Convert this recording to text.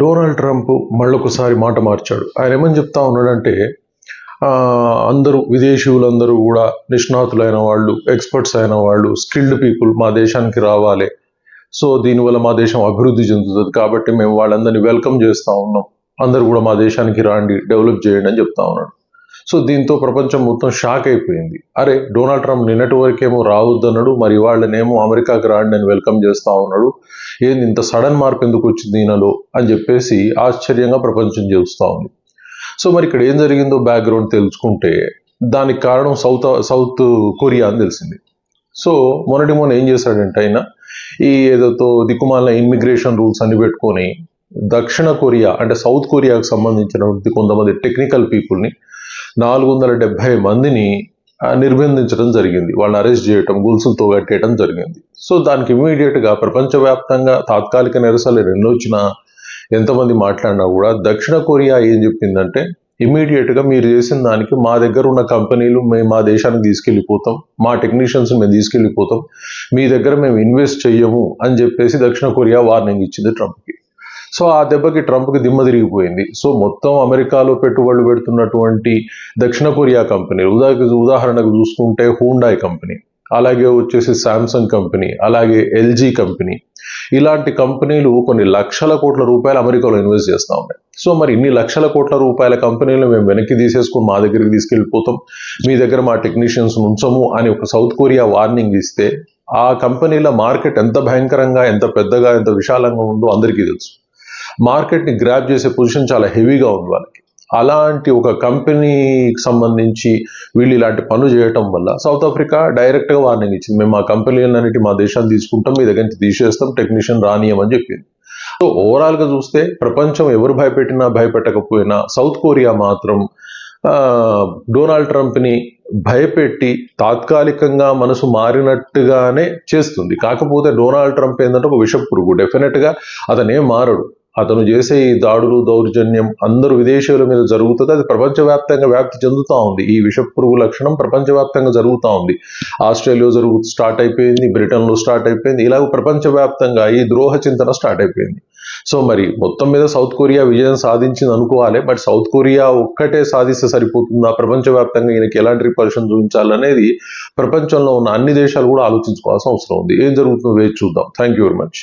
Donald Trump మళ్ళొకసారి మాట మార్చాడు. ఆయన ఏమని చెప్తా ఉన్నాడంటే అందరూ విదేశీయులందరూ కూడా నిష్ణాతులైన వాళ్ళు ఎక్స్పర్ట్స్ అయిన వాళ్ళు స్కిల్డ్ పీపుల్ మా దేశానికి రావాలి. సో దీనివల్ల మా దేశం అభివృద్ధి చెందుతుంది. కాబట్టి మేము వాళ్ళందరినీ వెల్కమ్ చేస్తూ ఉన్నాం. అందరూ కూడా మా దేశానికి రాండి డెవలప్ చేయండి అని చెప్తా ఉన్నాడు. సో దీంతో ప్రపంచం మొత్తం షాక్ అయిపోయింది. అరే డొనాల్డ్ ట్రంప్ నిన్నటి వరకేమో రావద్దన్నాడు మరి వాళ్ళనేమో అమెరికాకి రాండి అని వెల్కమ్ చేస్తా ఉన్నాడు. ఏంది ఇంత సడన్ మార్పు ఎందుకు వచ్చింది ఈయనలో అని చెప్పేసి ఆశ్చర్యంగా ప్రపంచం చూస్తూ ఉంది. సో మరి ఇక్కడ ఏం జరిగిందో బ్యాక్గ్రౌండ్ తెలుసుకుంటే దానికి కారణం సౌత్ సౌత్ కొరియా అని తెలిసింది. సో మొన్నటి మొన్న ఏం చేశాడంటే ఆయన ఈ ఏదోతో దిక్కుమాలిన ఇమ్మిగ్రేషన్ రూల్స్ అన్ని పెట్టుకొని దక్షిణ కొరియా అంటే సౌత్ కొరియాకు సంబంధించినటువంటి కొంతమంది టెక్నికల్ పీపుల్ని నాలుగు వందల డెబ్బై మందిని నిర్బంధించడం జరిగింది. వాళ్ళని అరెస్ట్ చేయటం గుల్సులతో కట్టేయడం జరిగింది. సో దానికి ఇమీడియట్గా ప్రపంచవ్యాప్తంగా తాత్కాలిక నిరసనలు ఎన్నొచ్చినా ఎంతమంది మాట్లాడినా కూడా దక్షిణ కొరియా ఏం చెప్పిందంటే ఇమీడియట్గా మీరు చేసిన దానికి మా దగ్గర ఉన్న కంపెనీలు మేము మా దేశానికి తీసుకెళ్ళిపోతాం మా టెక్నీషియన్స్ మేము తీసుకెళ్ళిపోతాం మీ దగ్గర మేము ఇన్వెస్ట్ చెయ్యము అని చెప్పేసి దక్షిణ కొరియా వార్నింగ్ ఇచ్చింది ట్రంప్కి. సో ఆ దెబ్బకి ట్రంప్కి దిమ్మ తిరిగిపోయింది. సో మొత్తం అమెరికాలో పెట్టుబడులు పెడుతున్నటువంటి దక్షిణ కొరియా కంపెనీ ఉదా ఉదాహరణకు చూసుకుంటే హూండాయ్ కంపెనీ అలాగే వచ్చేసి శాంసంగ్ కంపెనీ అలాగే ఎల్జీ కంపెనీ. ఇలాంటి కంపెనీలు కొన్ని లక్షల కోట్ల రూపాయలు అమెరికాలో ఇన్వెస్ట్ చేస్తూ ఉన్నాయి. సో మరి ఇన్ని లక్షల కోట్ల రూపాయల కంపెనీలు మేము వెనక్కి తీసేసుకుని మా దగ్గరికి తీసుకెళ్ళిపోతాం. మీ దగ్గర మా టెక్నీషియన్స్ ఉంచము అని ఒక సౌత్ కొరియా వార్నింగ్ ఇస్తే ఆ కంపెనీల మార్కెట్ ఎంత భయంకరంగా ఎంత పెద్దగా ఎంత విశాలంగా ఉందో అందరికీ తెలుసు. మార్కెట్ని గ్రాప్ చేసే పొజిషన్ చాలా హెవీగా ఉంది వాళ్ళకి. అలాంటి ఒక కంపెనీకి సంబంధించి వీళ్ళు ఇలాంటి పనులు చేయటం వల్ల సౌత్ ఆఫ్రికా డైరెక్ట్గా వార్నింగ్ ఇచ్చింది. మేము మా కంపెనీలన్నిటి మా దేశాన్ని తీసుకుంటాం మీ దగ్గర నుంచి తీసేస్తాం టెక్నీషియన్ రానియమని చెప్పింది. సో ఓవరాల్గా చూస్తే ప్రపంచం ఎవరు భయపెట్టినా భయపెట్టకపోయినా సౌత్ కొరియా మాత్రం డొనాల్డ్ ట్రంప్ని భయపెట్టి తాత్కాలికంగా మనసు మారినట్టుగానే చేస్తుంది. కాకపోతే డొనాల్డ్ ట్రంప్ ఏంటంటే ఒక విషపురుగు. డెఫినెట్గా అతనేం మారడు. అతను చేసే ఈ దాడులు దౌర్జన్యం అందరూ విదేశీయుల మీద జరుగుతుంది. అది ప్రపంచవ్యాప్తంగా వ్యాప్తి చెందుతూ ఉంది. ఈ విష పురుగు లక్షణం ప్రపంచవ్యాప్తంగా జరుగుతూ ఉంది. ఆస్ట్రేలియా జరుగు స్టార్ట్ అయిపోయింది బ్రిటన్లో స్టార్ట్ అయిపోయింది ఇలాగ ప్రపంచవ్యాప్తంగా ఈ ద్రోహ చింతన స్టార్ట్ అయిపోయింది. సో మరి మొత్తం మీద సౌత్ కొరియా విజయం సాధించింది అనుకోవాలి బట్ సౌత్ కొరియా ఒక్కటే సాధిస్తే సరిపోతుందా? ప్రపంచవ్యాప్తంగా ఈయనకి ఎలాంటి రిపల్షన్ చూపించాలనేది ప్రపంచంలో ఉన్న అన్ని దేశాలు కూడా ఆలోచించుకోవాల్సిన అవసరం ఉంది. ఏం జరుగుతుందో వేచి చూద్దాం. Thank you very much